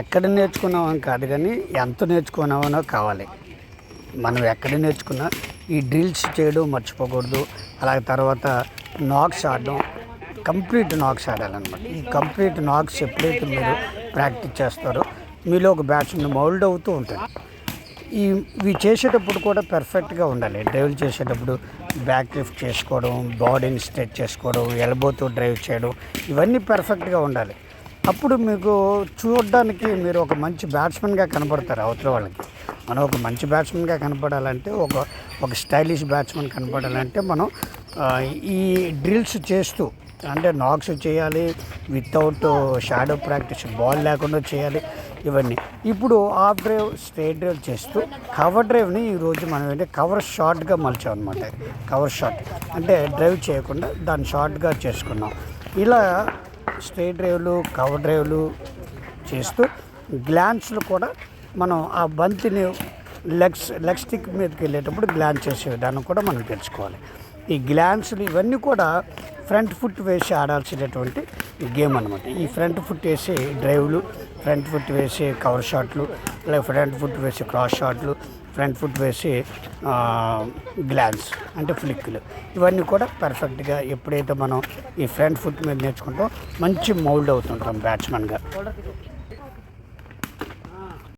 ఎక్కడ నేర్చుకున్నామని కాదు కానీ ఎంత నేర్చుకున్నామనో కావాలి. మనం ఎక్కడ నేర్చుకున్నా ఈ డ్రిల్స్ చేయడం మర్చిపోకూడదు. అలాగే తర్వాత నాక్స్ ఆడడం కంప్లీట్ నాక్స్ ఆడాలన్నమాట. ఈ కంప్లీట్ నాక్స్ ఎప్పుడైతే మీరు ప్రాక్టీస్ చేస్తారో మీలో ఒక బ్యాట్స్మెన్ మౌల్డ్ అవుతూ ఉంటుంది. ఈ ఇవి చేసేటప్పుడు కూడా పర్ఫెక్ట్గా ఉండాలి. డ్రైవ్ చేసేటప్పుడు బ్యాక్ లిఫ్ట్ చేసుకోవడం బాడీని స్ట్రెచ్ చేసుకోవడం ఎల్బోతో డ్రైవ్ చేయడం ఇవన్నీ పర్ఫెక్ట్గా ఉండాలి. అప్పుడు మీకు చూడడానికి మీరు ఒక మంచి బ్యాట్స్మెన్గా కనపడతారు అవతల వాళ్ళకి. మనం ఒక మంచి బ్యాట్స్మెన్గా కనపడాలంటే ఒక ఒక స్టైలిష్ బ్యాట్స్మెన్ కనపడాలంటే మనం ఈ డ్రిల్స్ చేస్తూ అంటే నాక్స్ చేయాలి వితౌట్ షాడో ప్రాక్టీస్ బాల్ లేకుండా చేయాలి ఇవన్నీ. ఇప్పుడు ఆఫ్ డ్రైవ్ స్ట్రేట్ డ్రైవ్ చేస్తూ కవర్ డ్రైవ్ని ఈరోజు మనం ఏంటంటే కవర్ షార్ట్గా మలిచాం అనమాట కవర్ షార్ట్ అంటే డ్రైవ్ చేయకుండా దాన్ని షార్ట్గా చేసుకున్నాం. ఇలా స్ట్రైట్ డ్రైవ్లు కవర్ డ్రైవ్లు చేస్తూ గ్లాన్స్లు కూడా మనం ఆ బంతిని లెగ్స్ లెగ్ స్టిక్ మీదకి వెళ్ళేటప్పుడు గ్లాన్స్ చేసే విధానం కూడా మనం తెలుసుకోవాలి. ఈ గ్లాన్స్లు ఇవన్నీ కూడా ఫ్రంట్ ఫుట్ వేసి ఆడాల్సినటువంటి గేమ్ అనమాట ఈ ఫ్రంట్ ఫుట్ వేసి డ్రైవ్లు ఫ్రంట్ ఫుట్ వేసి కవర్ షాట్లు అలాగే ఫ్రంట్ ఫుట్ వేసి క్రాస్ షాట్లు ఫ్రంట్ ఫుట్ వేసి గ్లాన్స్ అంటే ఫ్లిక్లు ఇవన్నీ కూడా పర్ఫెక్ట్గా ఎప్పుడైతే మనం ఈ ఫ్రంట్ ఫుట్ మీద నేర్చుకుంటామో మంచి మౌల్డ్ అవుతుంటాం బ్యాట్స్మెన్గా.